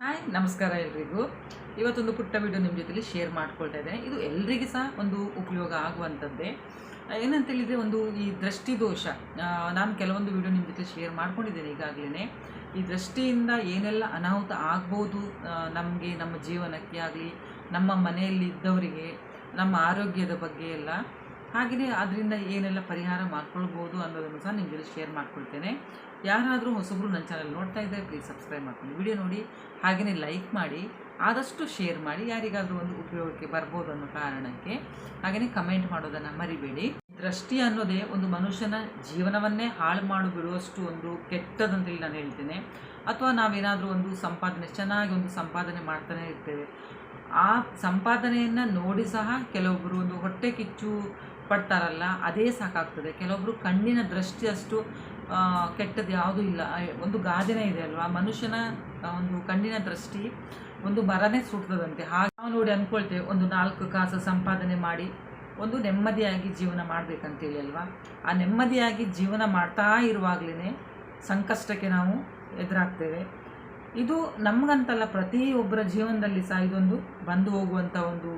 Hi, ನಮಸ್ಕಾರ ಎಲ್ರಿಗೂ. ಇವತ್ತೊಂದು ಪುಟ್ಟ ವಿಡಿಯೋ ನಿಮ್ಮ ಜೊತೆಲಿ ಶೇರ್ ಮಾಡ್ಕೊಳ್ತಾ ಇದ್ದೇನೆ. ಇದು ಎಲ್ರಿಗೂ ಸಹ ಒಂದು ಉಪಯೋಗ ಆಗುವಂಥದ್ದೇ. ಏನಂತ ಹೇಳಿದರೆ ಒಂದು ಈ ದೃಷ್ಟಿ ದೋಷ. ನಾನು ಕೆಲವೊಂದು ವಿಡಿಯೋ ನಿಮ್ಮ ಜೊತೆ ಶೇರ್ ಮಾಡ್ಕೊಂಡಿದ್ದೇನೆ ಈಗಾಗಲೇ ಈ ದೃಷ್ಟಿಯಿಂದ ಏನೆಲ್ಲ ಅನಾಹುತ ಆಗ್ಬೋದು ನಮಗೆ, ನಮ್ಮ ಜೀವನಕ್ಕೆ ಆಗಲಿ, ನಮ್ಮ ಮನೆಯಲ್ಲಿ ಇದ್ದವರಿಗೆ, ನಮ್ಮ ಆರೋಗ್ಯದ ಬಗ್ಗೆ ಎಲ್ಲ ಹಾಗೆಯೇ ಅದರಿಂದ ಏನೆಲ್ಲ ಪರಿಹಾರ ಮಾಡ್ಕೊಳ್ಬೋದು ಅನ್ನೋದನ್ನು ಸಹ ಜೊತೆ ಶೇರ್ ಮಾಡ್ಕೊಳ್ತೇನೆ. ಯಾರಾದರೂ ಹೊಸಬ್ರು ನನ್ನ ಚಾನಲ್ ನೋಡ್ತಾ ಇದ್ದರೆ ಪ್ಲೀಸ್ ಸಬ್ಸ್ಕ್ರೈಬ್ ಮಾಡ್ಕೊಳ್ಳಿ ವಿಡಿಯೋ ನೋಡಿ, ಹಾಗೆಯೇ ಲೈಕ್ ಮಾಡಿ, ಆದಷ್ಟು ಶೇರ್ ಮಾಡಿ, ಯಾರಿಗಾದರೂ ಒಂದು ಉಪಯೋಗಕ್ಕೆ ಬರ್ಬೋದು ಅನ್ನೋ ಕಾರಣಕ್ಕೆ ಹಾಗೆಯೇ ಕಮೆಂಟ್ ಮಾಡೋದನ್ನು ಮರಿಬೇಡಿ. ದೃಷ್ಟಿ ಅನ್ನೋದೇ ಒಂದು ಮನುಷ್ಯನ ಜೀವನವನ್ನೇ ಹಾಳು ಮಾಡು ಬಿಡುವಷ್ಟು ಒಂದು ಕೆಟ್ಟದಂತೇಳಿ ನಾನು ಹೇಳ್ತೇನೆ. ಅಥವಾ ನಾವೇನಾದರೂ ಒಂದು ಸಂಪಾದನೆ, ಚೆನ್ನಾಗಿ ಒಂದು ಸಂಪಾದನೆ ಮಾಡ್ತಾನೆ ಇರ್ತೇವೆ. ಆ ಸಂಪಾದನೆಯನ್ನು ನೋಡಿ ಸಹ ಕೆಲವೊಬ್ಬರು ಒಂದು ಹೊಟ್ಟೆ ಕಿಚ್ಚು ಪಡ್ತಾರಲ್ಲ ಅದೇ ಸಾಕಾಗ್ತದೆ. ಕೆಲವೊಬ್ಬರು ಕಣ್ಣಿನ ದೃಷ್ಟಿ ಅಷ್ಟು ಆ, ಕೆಟ್ಟದ್ದು ಯಾವುದೂ ಇಲ್ಲ. ಒಂದು ಗಾದೆನೇ ಇದೆ ಅಲ್ವಾ? ಮನುಷ್ಯನ ಒಂದು ಕಣ್ಣಿನ ದೃಷ್ಟಿ ಒಂದು ಮರನೇ ಸುಡ್ತದಂತೆ. ಹಾಗೆ ನಾವು ನೋಡಿ ಅಂದ್ಕೊಳ್ತೇವೆ ಒಂದು ನಾಲ್ಕು ಕಾಸು ಸಂಪಾದನೆ ಮಾಡಿ ಒಂದು ನೆಮ್ಮದಿಯಾಗಿ ಜೀವನ ಮಾಡಬೇಕಂತೇಳಿ ಅಲ್ವಾ? ಆ ನೆಮ್ಮದಿಯಾಗಿ ಜೀವನ ಮಾಡ್ತಾ ಇರುವಾಗಲೇ ಸಂಕಷ್ಟಕ್ಕೆ ನಾವು ಎದುರಾಗ್ತೇವೆ. ಇದು ನಮಗಂತಲ್ಲ ಪ್ರತಿಯೊಬ್ಬರ ಜೀವನದಲ್ಲಿ ಸಹ ಇದೊಂದು ಬಂದು ಹೋಗುವಂಥ ಒಂದು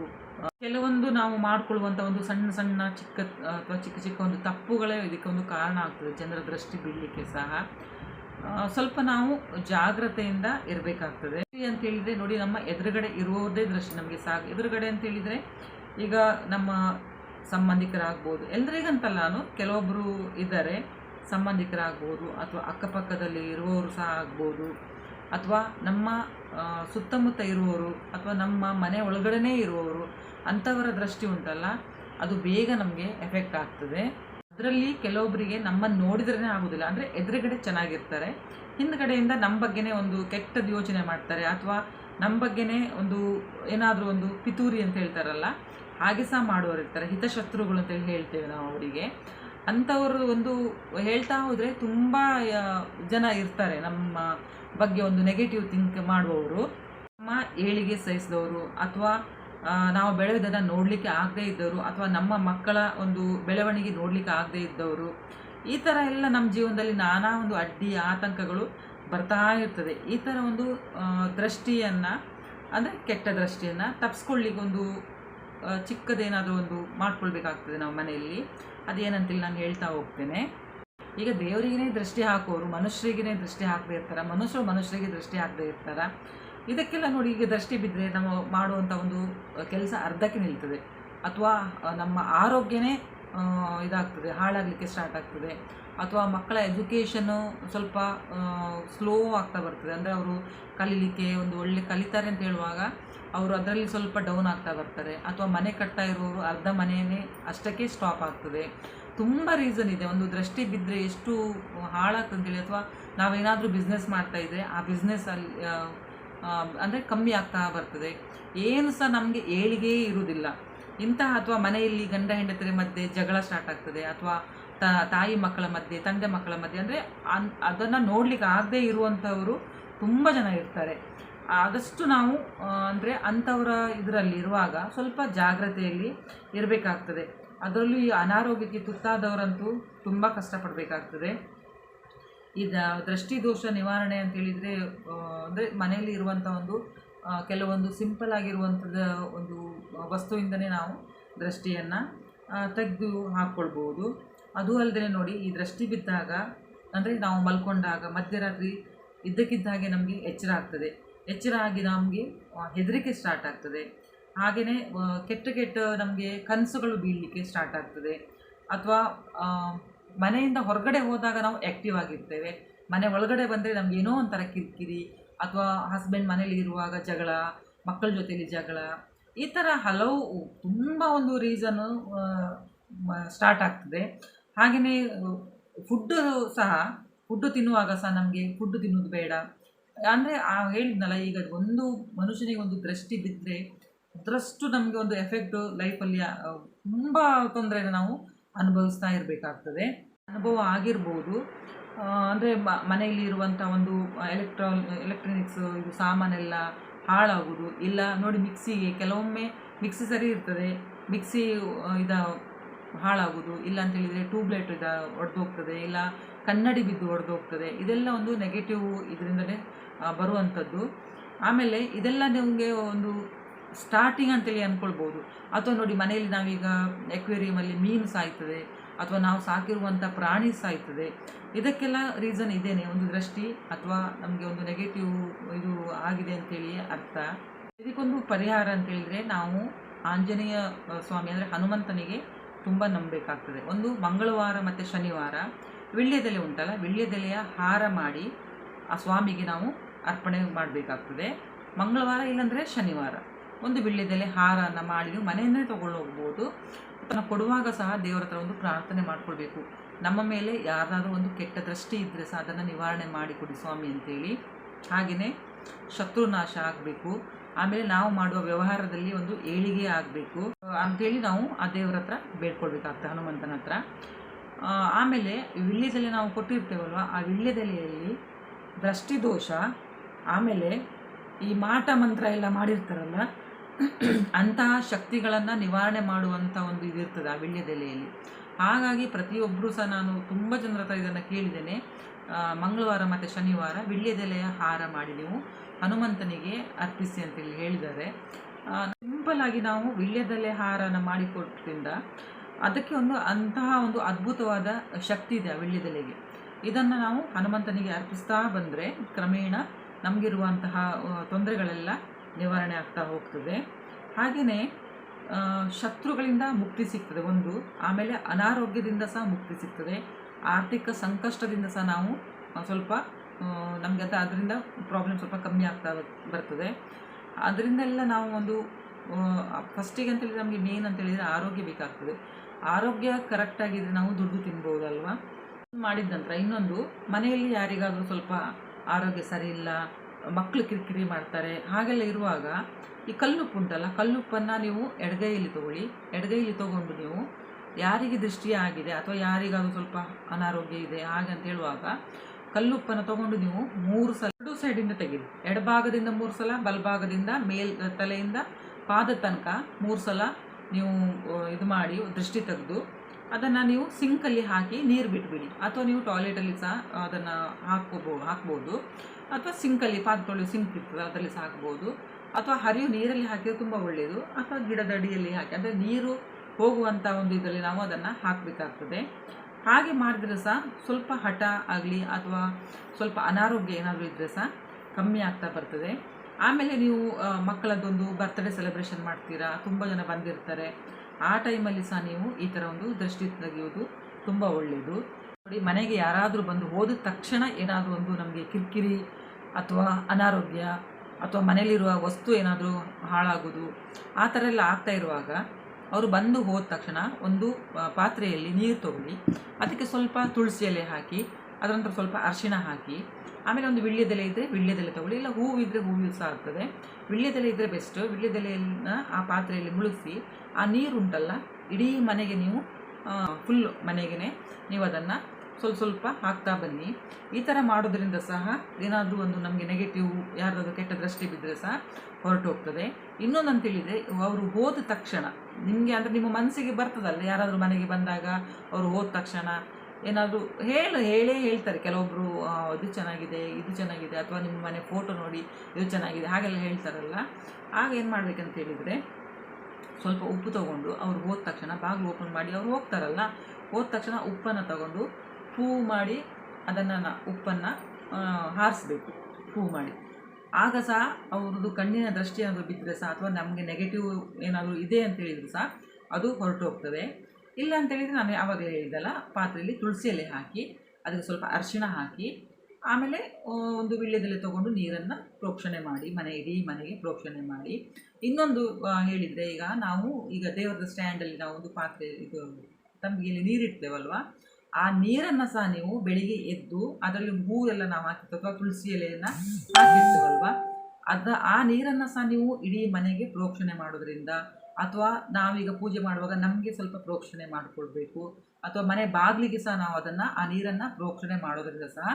ಕೆಲವೊಂದು ನಾವು ಮಾಡ್ಕೊಳ್ಳುವಂಥ ಒಂದು ಸಣ್ಣ ಸಣ್ಣ ಚಿಕ್ಕ, ಅಥವಾ ಚಿಕ್ಕ ಚಿಕ್ಕ ಒಂದು ತಪ್ಪುಗಳೇ ಇದಕ್ಕೆ ಒಂದು ಕಾರಣ ಆಗ್ತದೆ, ಜನರ ದೃಷ್ಟಿ ಬೀಳಲಿಕ್ಕೆ ಸಹ. ಸ್ವಲ್ಪ ನಾವು ಜಾಗ್ರತೆಯಿಂದ ಇರಬೇಕಾಗ್ತದೆ. ಅಂತ ಹೇಳಿದ್ರೆ, ನೋಡಿ ನಮ್ಮ ಎದುರುಗಡೆ ಇರುವುದೇ ದೃಷ್ಟಿ ನಮಗೆ ಸಾಕು. ಎದುರುಗಡೆ ಅಂತ ಹೇಳಿದ್ರೆ, ಈಗ ನಮ್ಮ ಸಂಬಂಧಿಕರಾಗ್ಬೋದು. ಎಲ್ಲರಿಗಂತಲ್ಲ ನಾನು ಕೆಲವೊಬ್ಬರು ಇದ್ದಾರೆ, ಸಂಬಂಧಿಕರಾಗ್ಬೋದು, ಅಥವಾ ಅಕ್ಕಪಕ್ಕದಲ್ಲಿ ಇರುವವರು ಸಹ ಆಗ್ಬೋದು. ಅಥವಾ ನಮ್ಮ ಸುತ್ತಮುತ್ತ ಇರುವವರು, ಅಥವಾ ನಮ್ಮ ಮನೆ ಒಳಗಡೆನೇ ಇರುವವರು ಅಂಥವರ ದೃಷ್ಟಿ ಉಂಟಲ್ಲ, ಅದು ಬೇಗ ನಮಗೆ ಎಫೆಕ್ಟ್ ಆಗ್ತದೆ. ಅದರಲ್ಲಿ ಕೆಲವೊಬ್ಬರಿಗೆ ನಮ್ಮನ್ನು ನೋಡಿದ್ರೇ ಆಗೋದಿಲ್ಲ, ಅಂದರೆ ಎದುರುಗಡೆ ಚೆನ್ನಾಗಿರ್ತಾರೆ. ಹಿಂದ್ಗಡೆಯಿಂದ ನಮ್ಮ ಬಗ್ಗೆನೇ ಒಂದು ಕೆಟ್ಟದ್ದು ಯೋಚನೆ ಮಾಡ್ತಾರೆ, ಅಥವಾ ನಮ್ಮ ಬಗ್ಗೆನೇ ಒಂದು ಏನಾದರೂ ಒಂದು ಪಿತೂರಿ ಅಂತ ಹೇಳ್ತಾರಲ್ಲ, ಹಾಗೆ ಸಹ ಮಾಡುವವರು ಇರ್ತಾರೆ, ಹಿತಶತ್ರುಗಳು ಅಂತೇಳಿ ಹೇಳ್ತೇವೆ ನಾವು ಅವರಿಗೆ. ಅಂಥವರು ಒಂದು ಹೇಳ್ತಾ ಹೋದರೆ ತುಂಬ ಜನ ಇರ್ತಾರೆ, ನಮ್ಮ ಬಗ್ಗೆ ಒಂದು ನೆಗೆಟಿವ್ ಥಿಂಕ್ ಮಾಡುವವರು. ನಮ್ಮ ಏಳಿಗೆ ಸಹಿಸಿದವರು, ಅಥವಾ ನಾವು ಬೆಳೆದನ್ನು ನೋಡಲಿಕ್ಕೆ ಆಗದೇ ಇದ್ದವರು ಅಥವಾ ನಮ್ಮ ಮಕ್ಕಳ ಒಂದು ಬೆಳವಣಿಗೆ ನೋಡಲಿಕ್ಕೆ ಆಗದೇ ಇದ್ದವರು, ಈ ಥರ ಎಲ್ಲ ನಮ್ಮ ಜೀವನದಲ್ಲಿ ನಾನಾ ಒಂದು ಅಡ್ಡಿ ಆತಂಕಗಳು ಬರ್ತಾ ಇರ್ತದೆ. ಈ ಥರ ಒಂದು ದೃಷ್ಟಿಯನ್ನು, ಅಂದರೆ ಕೆಟ್ಟ ದೃಷ್ಟಿಯನ್ನು ತಪ್ಪಿಸ್ಕೊಳ್ಳಿಕ್ಕೆ ಒಂದು ಚಿಕ್ಕದೇನಾದರೂ ಒಂದು ಮಾಡ್ಕೊಳ್ಬೇಕಾಗ್ತದೆ ನಾವು ಮನೆಯಲ್ಲಿ. ಅದೇನಂತೇಳಿ ನಾನು ಹೇಳ್ತಾ ಹೋಗ್ತೇನೆ. ಈಗ ದೇವರಿಗೇ ದೃಷ್ಟಿ ಹಾಕೋರು ಮನುಷ್ಯರಿಗೇ ದೃಷ್ಟಿ ಹಾಕದೇ ಇರ್ತಾರೆ, ಮನುಷ್ಯರು ಮನುಷ್ಯರಿಗೆ ದೃಷ್ಟಿ ಹಾಕದೇ ಇರ್ತಾರ. ಇದಕ್ಕೆಲ್ಲ ನೋಡಿ ಈಗ ದೃಷ್ಟಿ ಬಿದ್ದರೆ ನಾವು ಮಾಡುವಂಥ ಒಂದು ಕೆಲಸ ಅರ್ಧಕ್ಕೆ ನಿಲ್ತದೆ. ಅಥವಾ ನಮ್ಮ ಆರೋಗ್ಯನೇ ಇದಾಗ್ತದೆ, ಹಾಳಾಗಲಿಕ್ಕೆ ಸ್ಟಾರ್ಟ್ ಆಗ್ತದೆ. ಅಥವಾ, ಮಕ್ಕಳ ಎಜುಕೇಷನ್ನು ಸ್ವಲ್ಪ ಸ್ಲೋ ಆಗ್ತಾ ಬರ್ತದೆ. ಅಂದರೆ ಅವರು ಕಲೀಲಿಕ್ಕೆ ಒಂದು ಒಳ್ಳೆ ಕಲಿತಾರೆ ಅಂತ ಹೇಳುವಾಗ ಅವರು ಅದರಲ್ಲಿ ಸ್ವಲ್ಪ ಡೌನ್ ಆಗ್ತಾ ಬರ್ತಾರೆ ಅಥವಾ, ಮನೆ ಕಟ್ತಾ ಇರೋರು ಅರ್ಧ ಮನೆಯೇ ಅಷ್ಟಕ್ಕೆ ಸ್ಟಾಪ್ ಆಗ್ತದೆ. ತುಂಬ ರೀಸನ್ ಇದೆ. ಒಂದು ದೃಷ್ಟಿ ಬಿದ್ದರೆ ಎಷ್ಟು ಹಾಳಾಗ್ತಂತೇಳಿ ಅಥವಾ, ನಾವೇನಾದರೂ ಬಿಸ್ನೆಸ್ ಮಾಡ್ತಾ ಇದ್ದರೆ ಆ ಬಿಸ್ನೆಸ್ಸಲ್ಲಿ ಅಂದರೆ ಕಮ್ಮಿ ಆಗ್ತಾ ಬರ್ತದೆ. ಏನು ಸಹ ನಮಗೆ ಏಳಿಗೆಯೇ ಇರುವುದಿಲ್ಲ. ಇಂತಹ ಅಥವಾ ಮನೆಯಲ್ಲಿ ಗಂಡ ಹೆಂಡತಿರ ಮಧ್ಯೆ ಜಗಳ ಸ್ಟಾರ್ಟ್ ಆಗ್ತದೆ ಅಥವಾ ತಾಯಿ ಮಕ್ಕಳ ಮಧ್ಯೆ, ತಂದೆ ಮಕ್ಕಳ ಮಧ್ಯೆ, ಅಂದರೆ ಅನ್, ಅದನ್ನು ನೋಡಲಿಕ್ಕೆ ಆಗದೇ ಇರುವಂಥವರು ತುಂಬ ಜನ ಇರ್ತಾರೆ. ಆದಷ್ಟು ನಾವು ಅಂದರೆ ಅಂಥವರ ಇದರಲ್ಲಿ ಇರುವಾಗ ಸ್ವಲ್ಪ ಜಾಗ್ರತೆಯಲ್ಲಿ ಇರಬೇಕಾಗ್ತದೆ. ಅದರಲ್ಲೂ ಈ ಅನಾರೋಗ್ಯಕ್ಕೆ ತುತ್ತಾದವರಂತೂ ತುಂಬ ಕಷ್ಟಪಡಬೇಕಾಗ್ತದೆ. ಈ ದ- ದೃಷ್ಟಿ ದೋಷ ನಿವಾರಣೆ ಅಂತ ಹೇಳಿದರೆ ಅಂದರೆ ಮನೆಯಲ್ಲಿ ಇರುವಂಥ ಒಂದು ಕೆಲವೊಂದು ಸಿಂಪಲ್ ಆಗಿರುವಂಥದ್ದು ಒಂದು ವಸ್ತುವಿಂದನೇ ನಾವು ದೃಷ್ಟಿಯನ್ನು ತೆಗೆದು ಹಾಕ್ಕೊಳ್ಬೋದು ಅದು ಅಲ್ಲದೆ ನೋಡಿ, ಈ ದೃಷ್ಟಿ ಬಿದ್ದಾಗ, ಅಂದರೆ ನಾವು ಮಲ್ಕೊಂಡಾಗ, ಮಧ್ಯರಾತ್ರಿ ಇದ್ದಕ್ಕಿದ್ದ ಹಾಗೆ ನಮಗೆ ಎಚ್ಚರ ಆಗ್ತದೆ. ಎಚ್ಚರ ಆಗಿ ನಮಗೆ ಹೆದರಿಕೆ ಸ್ಟಾರ್ಟ್ ಆಗ್ತದೆ. ಹಾಗೆಯೇ ಕೆಟ್ಟ ಕೆಟ್ಟ ನಮಗೆ ಕನಸುಗಳು ಬೀಳಲಿಕ್ಕೆ ಸ್ಟಾರ್ಟ್ ಆಗ್ತದೆ. ಅಥವಾ ಮನೆಯಿಂದ ಹೊರಗಡೆ ಹೋದಾಗ ನಾವು ಆ್ಯಕ್ಟಿವ್ ಆಗಿರ್ತೇವೆ. ಮನೆ ಒಳಗಡೆ ಬಂದರೆ ನಮ್ಗೆ ಏನೋ ಒಂಥರ ಕಿರಿಕಿರಿ ಅಥವಾ ಹಸ್ಬೆಂಡ್ ಮನೇಲಿ ಇರುವಾಗ ಜಗಳ, ಮಕ್ಕಳ ಜೊತೆಲಿ ಜಗಳ, ಈ ಥರ ಹಲವು ತುಂಬ ಒಂದು ರೀಸನ್ನು ಸ್ಟಾರ್ಟ್ ಆಗ್ತದೆ. ಹಾಗೆಯೇ ಫುಡ್ಡು ಸಹ ಫುಡ್ಡು ತಿನ್ನುವಾಗ ಸಹ ನಮಗೆ ಫುಡ್ಡು ತಿನ್ನೋದು ಬೇಡ. ಅಂದರೆ ಹೇಳಿದ್ನಲ್ಲ, ಈಗ ಒಂದು ಮನುಷ್ಯನಿಗೆ ಒಂದು ದೃಷ್ಟಿ ಬಿದ್ದರೆ ಅದರಷ್ಟು ನಮಗೆ ಒಂದು ಎಫೆಕ್ಟು ಲೈಫಲ್ಲಿ ತುಂಬ ತೊಂದರೆ ನಾವು ಅನುಭವಿಸ್ತಾ ಇರಬೇಕಾಗ್ತದೆ. ಅನುಭವ ಆಗಿರ್ಬೋದು. ಅಂದರೆ ಮನೆಯಲ್ಲಿ ಇರುವಂಥ ಒಂದು ಎಲೆಕ್ಟ್ರಾಲ್ ಎಲೆಕ್ಟ್ರಾನಿಕ್ಸ್ ಇದು ಸಾಮಾನೆಲ್ಲ ಹಾಳಾಗೋದು. ಇಲ್ಲ, ನೋಡಿ ಮಿಕ್ಸಿಗೆ ಕೆಲವೊಮ್ಮೆ ಮಿಕ್ಸಿ ಸರಿ ಇರ್ತದೆ. ಮಿಕ್ಸಿ ಇದು ಹಾಳಾಗೋದು. ಇಲ್ಲ ಅಂತೇಳಿದರೆ ಟ್ಯೂಬ್ಲೈಟ್ ಇದು ಒಡೆದೋಗ್ತದೆ. ಇಲ್ಲ ಕನ್ನಡಿ ಬಿದ್ದು ಒಡೆದೋಗ್ತದೆ. ಇದೆಲ್ಲ ಒಂದು ನೆಗೆಟಿವ್ ಇದರಿಂದಲೇ ಬರುವಂಥದ್ದು ಆಮೇಲೆ ಇದೆಲ್ಲ ನಿಮಗೆ ಒಂದು ಸ್ಟಾರ್ಟಿಂಗ್ ಅಂತೇಳಿ ಅಂದ್ಕೊಳ್ಬೋದು ಅಥವಾ ನೋಡಿ ಮನೆಯಲ್ಲಿ ನಾವೀಗ ಎಕ್ವೇರಿಯಮಲ್ಲಿ ಮೀನು ಸಾಯ್ತದೆ, ಅಥವಾ ನಾವು ಸಾಕಿರುವಂಥ ಪ್ರಾಣಿ ಸಾಯ್ತದೆ, ಇದಕ್ಕೆಲ್ಲ ರೀಸನ್ ಇದೇನೆ. ಒಂದು ದೃಷ್ಟಿ ಅಥವಾ ನಮಗೆ ಒಂದು ನೆಗೆಟಿವ್ ಇದು ಆಗಿದೆ ಅಂತೇಳಿ ಅರ್ಥ. ಇದಕ್ಕೊಂದು ಪರಿಹಾರ ಅಂತ ಹೇಳಿದ್ರೆ ನಾವು ಆಂಜನೇಯ ಸ್ವಾಮಿ ಅಂದರೆ ಹನುಮಂತನಿಗೆ ತುಂಬ ನಂಬಬೇಕಾಗ್ತದೆ. ಒಂದು ಮಂಗಳವಾರ ಮತ್ತು ಶನಿವಾರ ವಿಳ್ಯದೆಲೆ ಉಂಟಲ್ಲ, ವಿಳ್ಯದೆಲೆಯ ಹಾರ ಮಾಡಿ ಆ ಸ್ವಾಮಿಗೆ ನಾವು ಅರ್ಪಣೆ ಮಾಡಬೇಕಾಗ್ತದೆ. ಮಂಗಳವಾರ ಇಲ್ಲಾಂದರೆ ಶನಿವಾರ. ಒಂದು ವಿಳ್ಯದೆಲೆ ಹಾರನ ಮಾಡಿ ಮನೆಯನ್ನೇ ತಗೊಂಡು ಹೋಗ್ಬೋದು. ಕೊಡುವಾಗ ಸಹ ದೇವರ ಹತ್ರ ಒಂದು ಪ್ರಾರ್ಥನೆ ಮಾಡ್ಕೊಳ್ಬೇಕು. ನಮ್ಮ ಮೇಲೆ ಯಾರಾದರೂ ಒಂದು ಕೆಟ್ಟ ದೃಷ್ಟಿ ಇದ್ದರೆ ಸಹ ಅದನ್ನು ನಿವಾರಣೆ ಮಾಡಿ ಕೊಡಿ ಸ್ವಾಮಿ ಅಂತೇಳಿ. ಹಾಗೆಯೇ ಶತ್ರುನಾಶ ಆಗಬೇಕು. ಆಮೇಲೆ ನಾವು ಮಾಡುವ ವ್ಯವಹಾರದಲ್ಲಿ ಒಂದು ಏಳಿಗೆ ಆಗಬೇಕು. ಅಂತೇಳಿ ನಾವು ಆ ದೇವರ ಹತ್ರ ಬೇಡ್ಕೊಳ್ಬೇಕಾಗ್ತದೆ ಹನುಮಂತನ ಹತ್ರ. ಆಮೇಲೆ ವಿಳ್ಯದೆಲೆ ನಾವು ಕೊಟ್ಟಿರ್ತೇವಲ್ವ, ಆ ವಿಳ್ಯದೆಲೆಯಲ್ಲಿ ದೃಷ್ಟಿದೋಷ, ಆಮೇಲೆ ಈ ಮಾಟ ಮಂತ್ರ ಎಲ್ಲ ಮಾಡಿರ್ತಾರಲ್ಲ ಅಂತಹ ಶಕ್ತಿಗಳನ್ನು ನಿವಾರಣೆ ಮಾಡುವಂಥ ಒಂದು ಇದಿರ್ತದೆ ಆ ವಿಳ್ಯದೆಲೆಯಲ್ಲಿ ಹಾಗಾಗಿ ಪ್ರತಿಯೊಬ್ಬರೂ ಸಹ ನಾನು ತುಂಬ ಜನರ ಹತ್ರ ಇದನ್ನು ಕೇಳಿದ್ದೇನೆ. ಮಂಗಳವಾರ ಮತ್ತು ಶನಿವಾರ ವಿಳ್ಯದೆಲೆಯ ಹಾರ ಮಾಡಿ ನೀವು ಹನುಮಂತನಿಗೆ ಅರ್ಪಿಸಿ ಅಂತೇಳಿ ಹೇಳಿದ್ದಾರೆ. ಸಿಂಪಲ್ ಆಗಿ ನಾವು ವಿಳ್ಯದೆಲೆ ಹಾರನ ಮಾಡಿಕೊಟ್ರಿಂದ ಅದಕ್ಕೆ ಒಂದು ಅಂತಹ ಒಂದು ಅದ್ಭುತವಾದ ಶಕ್ತಿ ಇದೆ ಆ ವಿಳ್ಯದೆಲೆಗೆ ಇದನ್ನು ನಾವು ಹನುಮಂತನಿಗೆ ಅರ್ಪಿಸ್ತಾ ಬಂದರೆ ಕ್ರಮೇಣ ನಮಗಿರುವಂತಹ ತೊಂದರೆಗಳೆಲ್ಲ ನಿವಾರಣೆ ಆಗ್ತಾ ಹೋಗ್ತದೆ. ಹಾಗೆಯೇ ಶತ್ರುಗಳಿಂದ ಮುಕ್ತಿ ಸಿಗ್ತದೆ ಒಂದು, ಆಮೇಲೆ ಅನಾರೋಗ್ಯದಿಂದ ಸಹ ಮುಕ್ತಿ ಸಿಗ್ತದೆ. ಆರ್ಥಿಕ ಸಂಕಷ್ಟದಿಂದ ಸಹ ನಾವು ಸ್ವಲ್ಪ ನಮಗೆ ಅದು, ಅದರಿಂದ ಪ್ರಾಬ್ಲಮ್ ಸ್ವಲ್ಪ ಕಮ್ಮಿ ಆಗ್ತಾ ಬರ್ತದೆ. ಅದರಿಂದೆಲ್ಲ ನಾವು ಒಂದು ಫಸ್ಟಿಗೆ ಅಂತೇಳಿದರೆ ನಮಗೆ ಮೇನ್ ಅಂತ ಹೇಳಿದರೆ ಆರೋಗ್ಯ ಬೇಕಾಗ್ತದೆ. ಆರೋಗ್ಯ ಕರೆಕ್ಟಾಗಿದ್ದರೆ ನಾವು ದುಡ್ಡು ತಿನ್ಬೋದಲ್ವಾ? ಮಾಡಿದ ನಂತರ ಇನ್ನೊಂದು, ಮನೆಯಲ್ಲಿ ಯಾರಿಗಾದರೂ ಸ್ವಲ್ಪ ಆರೋಗ್ಯ ಸರಿ ಇಲ್ಲ ಮಕ್ಕಳು ಕಿರಿಕಿರಿ ಮಾಡ್ತಾರೆ. ಹಾಗೆಲ್ಲ ಇರುವಾಗ ಈ ಕಲ್ಲುಪ್ಪು ಉಂಟಲ್ಲ, ಕಲ್ಲುಪ್ಪನ್ನು ನೀವು ಎಡಗೈಯಲ್ಲಿ ತಗೊಳ್ಳಿ. ಎಡಗೈಯಲ್ಲಿ ತಗೊಂಡು ನೀವು ಯಾರಿಗೆ ದೃಷ್ಟಿ ಆಗಿದೆ ಅಥವಾ ಯಾರಿಗಾದರೂ ಸ್ವಲ್ಪ ಅನಾರೋಗ್ಯ ಇದೆ, ಹಾಗೆ ಅಂತ ಹೇಳುವಾಗ ಕಲ್ಲುಪ್ಪನ್ನು ತಗೊಂಡು ನೀವು ಮೂರು ಸಲ ಎರಡು ಸೈಡಿಂದ ತೆಗೀರಿ. ಎಡಭಾಗದಿಂದ ಮೂರು ಸಲ, ಬಲಭಾಗದಿಂದ ಮೇಲ್, ತಲೆಯಿಂದ ಪಾದ ತನಕ ಮೂರು ಸಲ ನೀವು ಇದು ಮಾಡಿ, ದೃಷ್ಟಿ ತೆಗೆದು ಅದನ್ನು ನೀವು ಸಿಂಕಲ್ಲಿ ಹಾಕಿ ನೀರು ಬಿಟ್ಬಿಡಿ. ಅಥವಾ ನೀವು ಟಾಯ್ಲೆಟಲ್ಲಿ ಸಹ ಅದನ್ನು ಹಾಕ್ಕೋಬೋ, ಹಾಕ್ಬೋದು. ಅಥವಾ ಸಿಂಕಲ್ಲಿ ಪಾತ್ರೆ ತೊಳೆಯೋ ಸಿಂಕ್ ಇರ್ತದೆ, ಅದರಲ್ಲಿ ಸಾಕ್ಬೋದು. ಅಥವಾ ಹರಿವು ನೀರಲ್ಲಿ ಹಾಕಿದ್ರೆ ತುಂಬ ಒಳ್ಳೆಯದು ಅಥವಾ ಗಿಡದ ಅಡಿಯಲ್ಲಿ ಹಾಕಿ, ಅಂದರೆ ನೀರು ಹೋಗುವಂಥ ಒಂದು ಇದರಲ್ಲಿ ನಾವು ಅದನ್ನು ಹಾಕಬೇಕಾಗ್ತದೆ. ಹಾಗೆ ಮಾಡಿದ್ರೆ ಸಹ ಸ್ವಲ್ಪ ಹಠ ಆಗಲಿ ಅಥವಾ ಸ್ವಲ್ಪ ಅನಾರೋಗ್ಯ ಏನಾದರೂ ಇದ್ದರೆ ಸಹ ಕಮ್ಮಿ ಆಗ್ತಾ ಬರ್ತದೆ. ಆಮೇಲೆ ನೀವು ಮಕ್ಕಳದ್ದೊಂದು ಬರ್ತ್ಡೇ ಸೆಲೆಬ್ರೇಷನ್ ಮಾಡ್ತೀರಾ, ತುಂಬ ಜನ ಬಂದಿರ್ತಾರೆ. ಆ ಟೈಮಲ್ಲಿ ಸಹ ನೀವು ಈ ಥರ ಒಂದು ದೃಷ್ಟಿ ತೆಗೆಯೋದು ತುಂಬ ಒಳ್ಳೆಯದು ನೋಡಿ, ಮನೆಗೆ ಯಾರಾದರೂ ಬಂದು ಹೋದ ತಕ್ಷಣ ಏನಾದರೂ ಒಂದು ನಮಗೆ ಕಿರಿಕಿರಿ ಅಥವಾ ಅನಾರೋಗ್ಯ ಅಥವಾ ಮನೆಯಲ್ಲಿರುವ ವಸ್ತು ಏನಾದರೂ ಹಾಳಾಗೋದು, ಆ ಥರ ಎಲ್ಲ ಆಗ್ತಾ ಇರುವಾಗ ಅವರು ಬಂದು ಹೋದ ತಕ್ಷಣ ಒಂದು ಪಾತ್ರೆಯಲ್ಲಿ ನೀರು ತೊಗೊಳ್ಳಿ, ಅದಕ್ಕೆ ಸ್ವಲ್ಪ ತುಳಸಿ ಎಲೆ ಹಾಕಿ, ಅದರ ನಂತರ ಸ್ವಲ್ಪ ಅರಿಶಿಣ ಹಾಕಿ, ಆಮೇಲೆ ಒಂದು ವಿಳ್ಯದೆಲೆ ಇದ್ದರೆ ವಿಳ್ಯದೆಲೆ ತಗೊಳ್ಳಿ, ಇಲ್ಲ ಹೂವು ಇದ್ದರೆ ಹೂವು ಸಹ ಆಗ್ತದೆ. ವಿಳ್ಯದೆಲೆ ಇದ್ದರೆ ಬೆಸ್ಟ್, ವಿಳ್ಯದೆಲೆಯನ್ನ ಆ ಪಾತ್ರೆಯಲ್ಲಿ ಮುಳುಗಿಸಿ, ಆ ನೀರು ಉಂಟಲ್ಲ ಇಡೀ ಮನೆಗೆ ನೀವು ಫುಲ್ ಮನೆಗೆ ನೀವು ಅದನ್ನು ಸ್ವಲ್ಪ ಸ್ವಲ್ಪ ಹಾಕ್ತಾ ಬನ್ನಿ. ಈ ಥರ ಮಾಡೋದ್ರಿಂದ ಸಹ ಏನಾದರೂ ಒಂದು ನಮಗೆ ನೆಗೆಟಿವ್ ಯಾರ್ದಾದ್ರು ಕೆಟ್ಟ ದೃಷ್ಟಿ ಬಿದ್ದರೆ ಸಹ ಹೊರಟು ಹೋಗ್ತದೆ ಇನ್ನೊಂದು ಅಂತ ಹೇಳಿದರೆ, ಅವರು ಹೋದ ತಕ್ಷಣ, ನಿಮಗೆ ಅಂದರೆ ನಿಮ್ಮ ಮನಸ್ಸಿಗೆ ಬರ್ತದಲ್ಲ, ಯಾರಾದರೂ ಮನೆಗೆ ಬಂದಾಗ ಅವರು ಹೋದ ತಕ್ಷಣ ಏನಾದರೂ ಹೇಳು, ಹೇಳೇ ಹೇಳ್ತಾರೆ. ಕೆಲವೊಬ್ಬರು ಇದು ಚೆನ್ನಾಗಿದೆ ಇದು ಚೆನ್ನಾಗಿದೆ, ಅಥವಾ ನಿಮ್ಮ ಮನೆ ಫೋಟೋ ನೋಡಿ, ಇದು ಚೆನ್ನಾಗಿದೆ, ಹಾಗೆಲ್ಲ ಹೇಳ್ತಾರಲ್ಲ. ಆಗ ಏನು ಮಾಡಬೇಕಂತ ಹೇಳಿದರೆ, ಸ್ವಲ್ಪ ಉಪ್ಪು ತೊಗೊಂಡು ಅವ್ರು ಹೋದ ತಕ್ಷಣ, ಬಾಗಿಲು ಓಪನ್ ಮಾಡಿ ಅವ್ರು ಹೋಗ್ತಾರಲ್ಲ, ಹೋದ ತಕ್ಷಣ ಉಪ್ಪನ್ನು ತಗೊಂಡು ಹೂ ಮಾಡಿ ಅದನ್ನು ಉಪ್ಪನ್ನು ಹಾರಿಸ್ಬೇಕು ಹೂವು ಮಾಡಿ. ಆಗ ಸಹ ಅವ್ರದ್ದು ಕಣ್ಣಿನ ದೃಷ್ಟಿ ಏನಾದರೂ ಬಿದ್ದರೆ ಸಹ ಅಥವಾ ನಮಗೆ ನೆಗೆಟಿವ್ ಏನಾದರೂ ಇದೆ ಅಂತ ಹೇಳಿದ್ರು ಸಹ ಅದು ಹೊರಟು ಹೋಗ್ತದೆ ಇಲ್ಲ ಅಂತ ಹೇಳಿದರೆ ನಾನು ಯಾವಾಗಲೇ ಹೇಳಿದ್ದಲ್ಲ, ಪಾತ್ರೆಯಲ್ಲಿ ತುಳಸಿ ಎಲೆ ಹಾಕಿ, ಅದಕ್ಕೆ ಸ್ವಲ್ಪ ಅರಿಶಿಣ ಹಾಕಿ, ಆಮೇಲೆ ಒಂದು ವಿಳ್ಯದಲ್ಲಿ ತೊಗೊಂಡು ನೀರನ್ನು ಪ್ರೋಕ್ಷಣೆ ಮಾಡಿ, ಮನೆ ಇಡೀ ಮನೆಗೆ ಪ್ರೋಕ್ಷಣೆ ಮಾಡಿ. ಇನ್ನೊಂದು ಹೇಳಿದರೆ ಈಗ ನಾವು, ಈಗ ದೇವರದ ಸ್ಟ್ಯಾಂಡಲ್ಲಿ ನಾವು ಒಂದು ಪಾತ್ರೆ, ಇದು ತಂಬಿಗೆಯಲ್ಲಿ ನೀರಿಡ್ತೇವಲ್ವ ಆ ನೀರನ್ನು ಸಹ ನೀವು ಬೆಳಿಗ್ಗೆ ಎದ್ದು ಅದರಲ್ಲಿ ಹೂವೆಲ್ಲ ನಾವು ಹಾಕಿತ್ತು ಅಥವಾ ತುಳಸಿ ಎಲೆಯನ್ನು ಹಾಕಿರ್ತೀವಲ್ವಾ ಅದ ಆ ನೀರನ್ನು ಸಹ ನೀವು ಇಡೀ ಮನೆಗೆ ಪ್ರೋಕ್ಷಣೆ ಮಾಡೋದ್ರಿಂದ ಅಥವಾ ನಾವೀಗ ಪೂಜೆ ಮಾಡುವಾಗ ನಮಗೆ ಸ್ವಲ್ಪ ಪ್ರೋಕ್ಷಣೆ ಮಾಡಿಕೊಳ್ಬೇಕು ಅಥವಾ ಮನೆ ಬಾಗಿಲಿಗೆ ಸಹ ನಾವು ಅದನ್ನು ಆ ನೀರನ್ನು ಪ್ರೋಕ್ಷಣೆ ಮಾಡೋದ್ರಿಂದ ಸಹ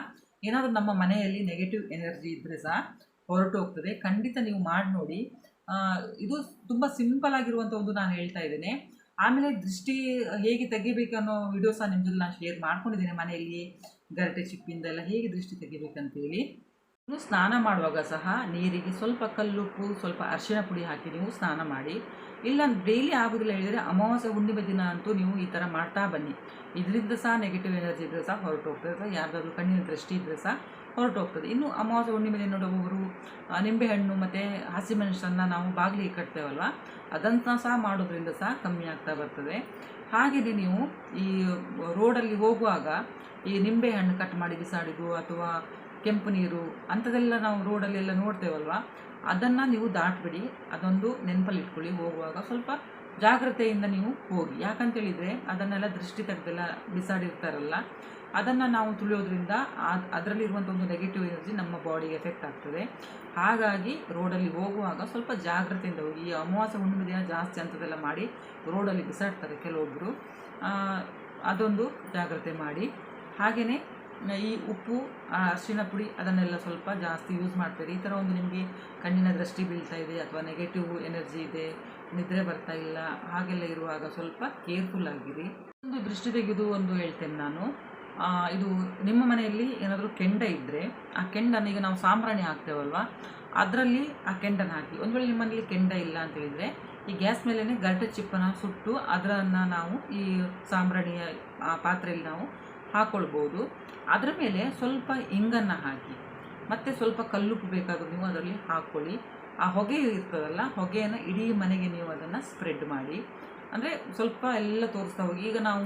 ಏನಾದರೂ ನಮ್ಮ ಮನೆಯಲ್ಲಿ ನೆಗೆಟಿವ್ ಎನರ್ಜಿ ಇದ್ದರೆ ಸಹ ಹೊರಟು ಹೋಗ್ತದೆ ಖಂಡಿತ ನೀವು ಮಾಡಿ ನೋಡಿ ಇದು ತುಂಬ ಸಿಂಪಲ್ ಆಗಿರುವಂಥ ಒಂದು ನಾನು ಹೇಳ್ತಾ ಇದ್ದೇನೆ. ಆಮೇಲೆ ದೃಷ್ಟಿ ಹೇಗೆ ತೆಗಿಬೇಕು ಅನ್ನೋ ವಿಡಿಯೋ ಸಹ ನಿಮ್ಮ ಜೊತೆ ನಾನು ಶೇರ್ ಮಾಡ್ಕೊಂಡಿದ್ದೇನೆ ಮನೆಯಲ್ಲಿ, ಗರಟೆ ಚಿಪ್ಪಿಂದ ಎಲ್ಲ ಹೇಗೆ ದೃಷ್ಟಿ ತೆಗಿಬೇಕಂತೇಳಿ. ನೀವು ಸ್ನಾನ ಮಾಡುವಾಗ ಸಹ ನೀರಿಗೆ ಸ್ವಲ್ಪ ಕಲ್ಲುಪ್ಪು, ಸ್ವಲ್ಪ ಅರಿಶಿಣ ಪುಡಿ ಹಾಕಿ ನೀವು ಸ್ನಾನ ಮಾಡಿ. ಇಲ್ಲ ಡೈಲಿ ಆಗೋದಿಲ್ಲ ಹೇಳಿದರೆ ಅಮಾವಾಸ್ಯೆ, ಹುಣ್ಣಿಮೆ ದಿನ ಅಂತೂ ನೀವು ಈ ಥರ ಮಾಡ್ತಾ ಬನ್ನಿ. ಇದರಿಂದ ಸಹ ನೆಗೆಟಿವ್ ಎನರ್ಜಿ ಇದ್ದರೆ ಸಹ ಹೊರಟು ಹೋಗ್ತದೆ ಯಾರ್ದಾದ್ರು ಕಣ್ಣಿನ ದೃಷ್ಟಿ ಇದ್ದರೆ ಸಹ ಹೊರಟು ಹೋಗ್ತದೆ ಇನ್ನು ಅಮಾವಾಸ್ಯೆ, ಹುಣ್ಣಿಮೆ ದಿನ ನೋಡುವವರು ನಿಂಬೆಹಣ್ಣು ಮತ್ತು ಹಸಿಮೆಣಸನ್ನು ನಾವು ಬಾಗಿಲಿಗೆ ಕಟ್ತೇವಲ್ವ? ಅದನ್ನು ಸಹ ಮಾಡೋದ್ರಿಂದ ಸಹ ಕಮ್ಮಿ ಆಗ್ತಾ ಬರ್ತದೆ. ಹಾಗೆಯೇ ನೀವು ಈ ರೋಡಲ್ಲಿ ಹೋಗುವಾಗ ಈ ನಿಂಬೆಹಣ್ಣು ಕಟ್ ಮಾಡಿ ಬಿಸಾಡಿದ್ದು ಅಥವಾ ಕೆಂಪು ನೀರು ಅಂಥದ್ದೆಲ್ಲ ನಾವು ರೋಡಲ್ಲೆಲ್ಲ ನೋಡ್ತೇವಲ್ವ? ಅದನ್ನು ನೀವು ದಾಟಬಿಡಿ, ಅದೊಂದು ನೆನಪಲ್ಲಿ ಇಟ್ಕೊಳ್ಳಿ ಹೋಗುವಾಗ ಸ್ವಲ್ಪ ಜಾಗ್ರತೆಯಿಂದ ನೀವು ಹೋಗಿ. ಯಾಕಂತೇಳಿದರೆ ಅದನ್ನೆಲ್ಲ ದೃಷ್ಟಿ ತೆಗೆದೆಲ್ಲ ಬಿಸಾಡಿರ್ತಾರಲ್ಲ ಅದನ್ನು ನಾವು ತುಳಿಯೋದ್ರಿಂದ ಅದರಲ್ಲಿರುವಂಥ ಒಂದು ನೆಗೆಟಿವ್ ಎನರ್ಜಿ ನಮ್ಮ ಬಾಡಿಗೆ ಎಫೆಕ್ಟ್ ಆಗ್ತದೆ. ಹಾಗಾಗಿ ರೋಡಲ್ಲಿ ಹೋಗುವಾಗ ಸ್ವಲ್ಪ ಜಾಗ್ರತೆಯಿಂದ ಹೋಗಿ, ಈ ಅಮಾವಾಸ್ಯೆ ಹುಣ್ಣಿಮೆ ದಿನ ಜಾಸ್ತಿ ಅಂಥದ್ದೆಲ್ಲ ಮಾಡಿ ರೋಡಲ್ಲಿ ಬಿಸಾಡ್ತಾರೆ ಕೆಲವೊಬ್ಬರು ಅದೊಂದು ಜಾಗ್ರತೆ ಮಾಡಿ. ಹಾಗೆಯೇ ಈ ಉಪ್ಪು ಅರಿಶಿನ ಪುಡಿ ಅದನ್ನೆಲ್ಲ ಸ್ವಲ್ಪ ಜಾಸ್ತಿ ಯೂಸ್ ಮಾಡ್ತಾರೆ. ಈ ಥರ ಒಂದು ನಿಮಗೆ ಕಣ್ಣಿನ ದೃಷ್ಟಿ ಬೀಳ್ತಾ ಇದೆ ಅಥವಾ ನೆಗೆಟಿವ್ ಎನರ್ಜಿ ಇದೆ, ನಿದ್ರೆ ಬರ್ತಾ ಇಲ್ಲ, ಹಾಗೆಲ್ಲ ಇರುವಾಗ ಸ್ವಲ್ಪ ಕೇರ್ಫುಲ್ ಆಗಿರಿ. ಒಂದು ದೃಷ್ಟಿ ತೆಗೆದು ಒಂದು ಹೇಳ್ತೇನೆ ನಾನು. ಇದು ನಿಮ್ಮ ಮನೆಯಲ್ಲಿ ಏನಾದರೂ ಕೆಂಡ ಇದ್ದರೆ ಆ ಕೆಂಡನ ಈಗ ನಾವು ಸಾಂಬ್ರಾಣಿ ಹಾಕ್ತೇವಲ್ವ? ಅದರಲ್ಲಿ ಆ ಕೆಂಡನ ಹಾಕಿ. ಒಂದು ವೇಳೆ ನಿಮ್ಮ ಮನೇಲಿ ಕೆಂಡ ಇಲ್ಲ ಅಂತ ಹೇಳಿದರೆ ಈ ಗ್ಯಾಸ್ ಮೇಲೇ ಗರಟೆ ಚಿಪ್ಪನ ಸುಟ್ಟು ಅದರನ್ನು ನಾವು ಈ ಸಾಂಬ್ರಾಣಿಯ, ಆ ಪಾತ್ರೆಯಲ್ಲಿ ನಾವು ಹಾಕ್ಕೊಳ್ಬೋದು ಅದರ ಮೇಲೆ ಸ್ವಲ್ಪ ಇಂಗನ್ನು ಹಾಕಿ. ಮತ್ತು ಸ್ವಲ್ಪ ಕಲ್ಲುಪ್ಪು ಬೇಕಾದರೂ ನೀವು ಅದರಲ್ಲಿ ಹಾಕ್ಕೊಳ್ಳಿ. ಆ ಹೊಗೆ ಇರ್ತದಲ್ಲ, ಹೊಗೆಯನ್ನು ಇಡೀ ಮನೆಗೆ ನೀವು ಅದನ್ನು ಸ್ಪ್ರೆಡ್ ಮಾಡಿ. ಅಂದರೆ ಸ್ವಲ್ಪ ಎಲ್ಲ ತೋರಿಸ್ತಾ ಹೋಗಿ ಈಗ ನಾವು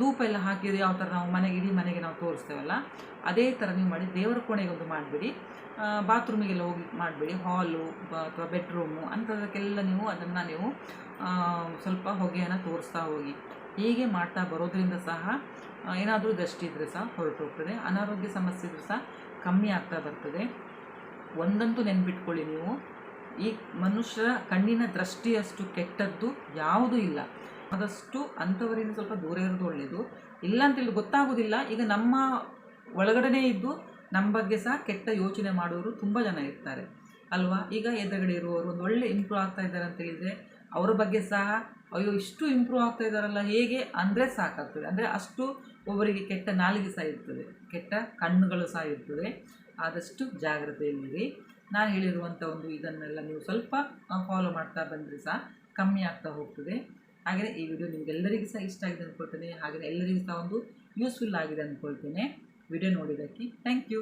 ಧೂಪ ಎಲ್ಲ ಹಾಕಿದ್ರೆ ಯಾವ ಥರ ನಾವು ಮನೆಗೆ, ಇಡೀ ಮನೆಗೆ ನಾವು ತೋರಿಸ್ತೇವಲ್ಲ? ಅದೇ ಥರ ನೀವು ಮಾಡಿ, ದೇವರ ಕೋಣೆಗೆ ಒಂದು ಮಾಡಿಬಿಡಿ ಬಾತ್ರೂಮಿಗೆಲ್ಲ ಹೋಗಿ ಮಾಡಿಬಿಡಿ. ಹಾಲು ಅಥವಾ ಬೆಡ್ರೂಮು ಅಂಥದಕ್ಕೆಲ್ಲ ನೀವು ಅದನ್ನು ನೀವು ಸ್ವಲ್ಪ ಹೊಗೆಯನ್ನು ತೋರಿಸ್ತಾ ಹೋಗಿ. ಹೀಗೆ ಮಾಡ್ತಾ ಬರೋದ್ರಿಂದ ಸಹ ಏನಾದರೂ ದೃಷ್ಟಿ ಇದ್ದರೆ ಸಹ ಹೊರಟು ಹೋಗ್ತದೆ ಅನಾರೋಗ್ಯ ಸಮಸ್ಯೆ ಇದ್ರೂ ಸಹ ಕಮ್ಮಿ ಆಗ್ತಾ ಬರ್ತದೆ. ಒಂದಂತೂ ನೆನ್ಪಿಟ್ಕೊಳ್ಳಿ ನೀವು. ಈ ಮನುಷ್ಯರ ಕಣ್ಣಿನ ದೃಷ್ಟಿಯಷ್ಟು ಕೆಟ್ಟದ್ದು ಯಾವುದೂ ಇಲ್ಲ. ಆದಷ್ಟು ಅಂಥವರಿಂದ ಸ್ವಲ್ಪ ದೂರ ಇರೋದು ಒಳ್ಳೆಯದು ಇಲ್ಲ ಅಂತೇಳಿ ಗೊತ್ತಾಗೋದಿಲ್ಲ. ಈಗ ನಮ್ಮ ಒಳಗಡೆನೇ ಇದ್ದು ನಮ್ಮ ಬಗ್ಗೆ ಸಹ ಕೆಟ್ಟ ಯೋಚನೆ ಮಾಡೋರು ತುಂಬ ಜನ ಇರ್ತಾರೆ. ಅಲ್ವಾ? ಈಗ ಎದುರುಗಡೆ ಇರುವವರು ಒಂದು ಒಳ್ಳೆ ಇಂಪ್ರೂವ್ ಆಗ್ತಾ ಇದ್ದಾರೆ ಅಂತ ಹೇಳಿದರೆ ಅವರ ಬಗ್ಗೆ ಸಹ ಅಯ್ಯೋ ಇಷ್ಟು ಇಂಪ್ರೂವ್ ಆಗ್ತಾ ಇದ್ದಾರಲ್ಲ ಹೇಗೆ ಅಂದರೆ ಸಾಕಾಗ್ತದೆ. ಅಂದರೆ ಅಷ್ಟು ಒಬ್ಬರಿಗೆ ಕೆಟ್ಟ ನಾಲಿಗೆ ಸಹ ಇರ್ತದೆ. ಕೆಟ್ಟ ಕಣ್ಣುಗಳು ಸಹ ಇರ್ತದೆ. ಆದಷ್ಟು ಜಾಗ್ರತೆಯಲ್ಲಿರಿ. ನಾನು ಹೇಳಿರುವಂಥ ಒಂದು ಇದನ್ನೆಲ್ಲ ನೀವು ಸ್ವಲ್ಪ ಫಾಲೋ ಮಾಡ್ತಾ ಬಂದರೆ ಸಹ ಕಮ್ಮಿ ಆಗ್ತಾ ಹೋಗ್ತದೆ. ಹಾಗೆ ಈ ವಿಡಿಯೋ ನಿಮಗೆಲ್ಲರಿಗೂ ಸಹ ಇಷ್ಟ ಆಗಿದೆ ಅಂದ್ಕೊಳ್ತೇನೆ ಹಾಗೆ ಎಲ್ಲರಿಗೂ ಸಹ ಒಂದು ಯೂಸ್ಫುಲ್ ಆಗಿದೆ ಅಂದ್ಕೊಳ್ತೇನೆ ವಿಡಿಯೋ ನೋಡಿದ್ದಕ್ಕೆ ಥ್ಯಾಂಕ್ ಯು